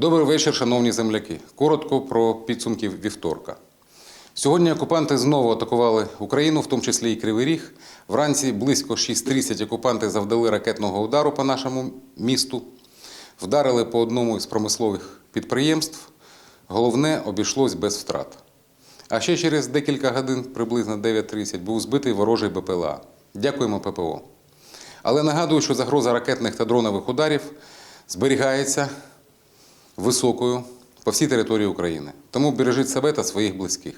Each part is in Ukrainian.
Добрий вечір, шановні земляки. Коротко про підсумки вівторка. Сьогодні окупанти знову атакували Україну, в тому числі і Кривий Ріг. Вранці близько 6.30 окупанти завдали ракетного удару по нашому місту, вдарили по одному із промислових підприємств. Головне, обійшлось без втрат. А ще через декілька годин, приблизно 9.30, був збитий ворожий БПЛА. Дякуємо ППО. Але нагадую, що загроза ракетних та дронових ударів зберігається високою по всій території України. Тому бережіть себе та своїх близьких.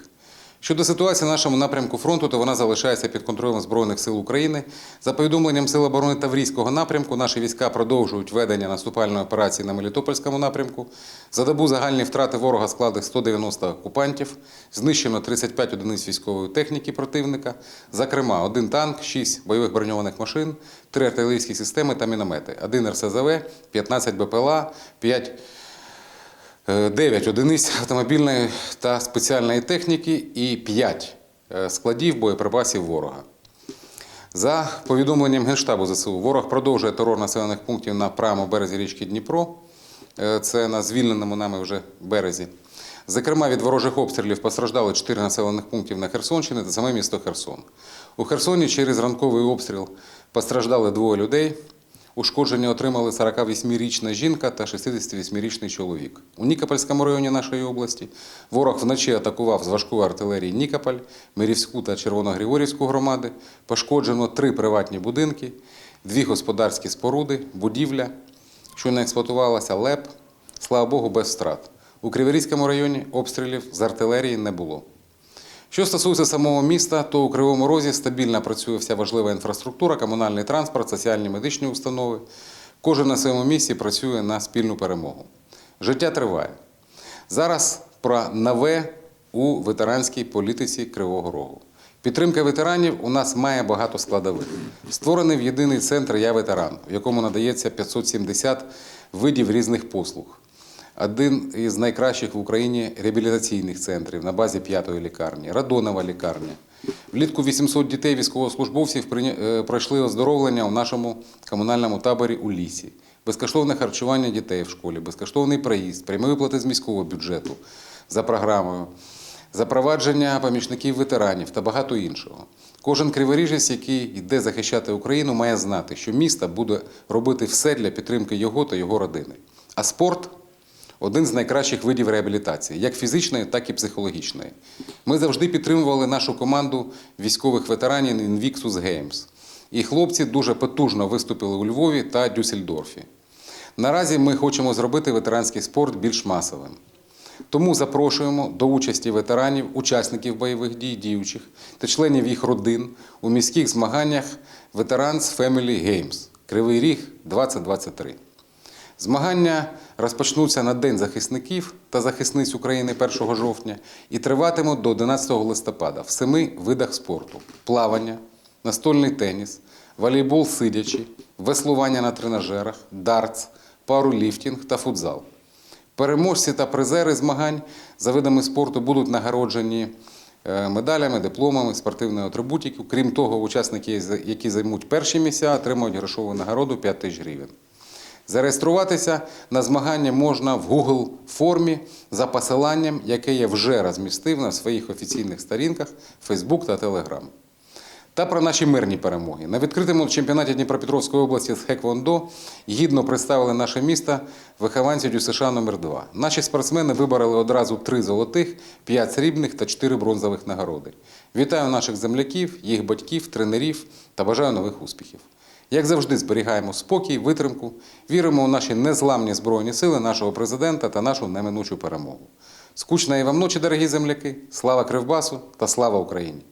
Щодо ситуації на нашому напрямку фронту, то вона залишається під контролем Збройних сил України. За повідомленням Сил оборони Таврійського напрямку, наші війська продовжують ведення наступальної операції на Мелітопольському напрямку. За добу загальні втрати ворога складуть 190 окупантів, знищено 35 одиниць військової техніки противника, зокрема, один танк, 6 бойових броньованих машин, 3 артилерійські системи та міномети, 1 РСЗВ, 15 БПЛА, 5 9 одиниць автомобільної та спеціальної техніки і 5 складів боєприпасів ворога. За повідомленням Генштабу ЗСУ, ворог продовжує терор населених пунктів на правому березі річки Дніпро. Е, Це на звільненому нами вже березі. Зокрема, від ворожих обстрілів постраждали 4 населених пунктів на Херсонщині та саме місто Херсон. У Херсоні через ранковий обстріл постраждали двоє людей. Ушкодження отримали 48-річна жінка та 68-річний чоловік. У Нікопольському районі нашої області ворог вночі атакував з важкої артилерії Нікополь, Мирівську та Червоногригорівську громади. Пошкоджено три приватні будинки, дві господарські споруди, будівля, що не експлуатувалася, ЛЕП. Слава Богу, без втрат. У Криворізькому районі обстрілів з артилерії не було. Що стосується самого міста, то у Кривому Розі стабільно працює вся важлива інфраструктура, комунальний транспорт, соціальні медичні установи. Кожен на своєму місці працює на спільну перемогу. Життя триває. Зараз про нове у ветеранській політиці Кривого Рогу. Підтримка ветеранів у нас має багато складових. Створений в єдиний центр Я ветеран, в якому надається 570 видів різних послуг один із найкращих в Україні реабілітаційних центрів на базі п'ятої лікарні, Радонова лікарня. Влітку 800 дітей військовослужбовців е, пройшли оздоровлення у нашому комунальному таборі у лісі. Безкоштовне харчування дітей в школі, безкоштовний проїзд, прямі виплати з міського бюджету за програмою, запровадження помічників ветеранів та багато іншого. Кожен криворіжець, який йде захищати Україну, має знати, що місто буде робити все для підтримки його та його родини. А спорт один з найкращих видів реабілітації, як фізичної, так і психологічної. Ми завжди підтримували нашу команду військових ветеранів Invictus Games. І хлопці дуже потужно виступили у Львові та Дюссельдорфі. Наразі ми хочемо зробити ветеранський спорт більш масовим. Тому запрошуємо до участі ветеранів, учасників бойових дій, діючих та членів їх родин у міських змаганнях Veterans Family Games Кривий Ріг 2023. Змагання розпочнуться на День захисників та захисниць України 1 жовтня і триватимуть до 11 листопада в семи видах спорту: плавання, настольний теніс, волейбол сидячи, веслування на тренажерах, дартс, паруліфтінг та футзал. Переможці та призери змагань за видами спорту будуть нагороджені е, медалями, дипломами, спортивною атрибутикою. Крім того, учасники, які займуть перші місця, отримують грошову нагороду 5 тисяч гривень. Зареєструватися на змагання можна в Google формі за посиланням, яке я вже розмістив на своїх офіційних сторінках Facebook та Telegram. Та про наші мирні перемоги. На відкритому чемпіонаті Дніпропетровської області з Хеквондо гідно представили наше місто вихованці ДЮСШ номер 2 Наші спортсмени вибороли одразу три золотих, п'ять срібних та чотири бронзових нагороди. Вітаю наших земляків, їх батьків, тренерів та бажаю нових успіхів. Як завжди, зберігаємо спокій, витримку, віримо у наші незламні збройні сили, нашого президента та нашу неминучу перемогу. Скучної вам ночі, дорогі земляки! Слава Кривбасу та слава Україні!